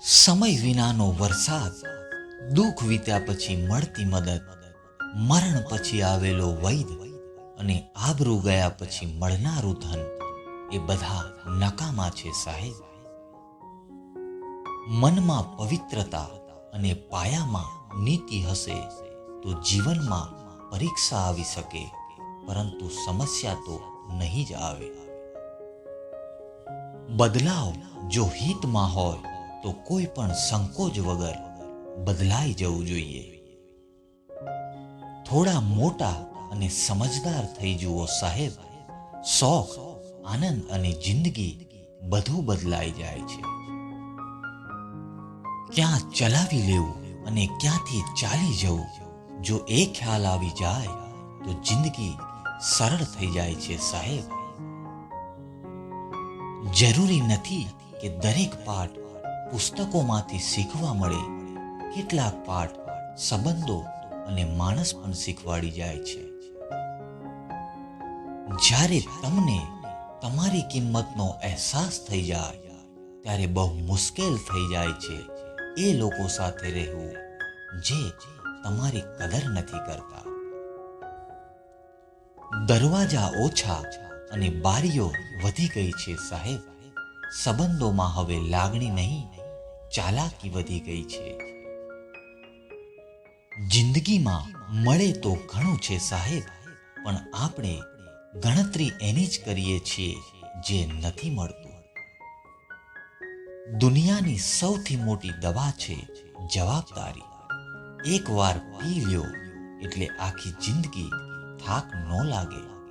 સમય વિનાનો વરસાદ, દુઃખ વીત્યા પછી મળતી મદદ, મરણ પછી આવેલો વૈદ અને આબરૂ ગયા પછી મળનારું ધન, એ બધા નકામા છે સાહેબ. મનમાં પવિત્રતા અને પાયામાં નીતિ હશે તો જીવનમાં પરીક્ષા આવી શકે, પરંતુ સમસ્યા તો નહીં જ આવે. બદલાવ જો હિતમાં હોય તો કોઈ પણ સંકોચ વગર બદલાઈ જવું જોઈએ. થોડા મોટા અને સમજદાર થઈ જુઓ સાહેબ. શોખ, આનંદ અને જિંદગી બધું બદલાઈ જાય છે. ક્યાં ચલાવી લેવું અને ક્યાંથી ચાલી જવું, જો એ ખ્યાલ આવી જાય, તો જિંદગી સરળ થઈ જાય છે સાહેબ. જરૂરી નથી કે દરેક પાઠ પુસ્તકોમાંથી શીખવા મળે, કેટલાક પાઠ સંબંધો અને માણસ પણ શીખવાડી જાય છે. જ્યારે તમને તમારી કિંમતનો અહેસાસ થઈ જાય, ત્યારે બહુ મુશ્કેલ થઈ જાય છે એ લોકો સાથે રહેવું, જે તમારી કદર નથી કરતા. દરવાજા ઓછા અને બારીઓ વધી ગઈ છે સાહેબ. સંબંધોમાં હવે લાગણી નહીં, ચાલાકી વધી ગઈ છે. જિંદગીમાં મળે તો ઘણું છે સાહેબ, પણ આપણે ગણતરી એની જ કરીએ છીએ જે નથી મળતું. દુનિયાની સૌથી મોટી દવા છે જવાબદારી. એકવાર પી લ્યો એટલે આખી જિંદગી થાક ન લાગે.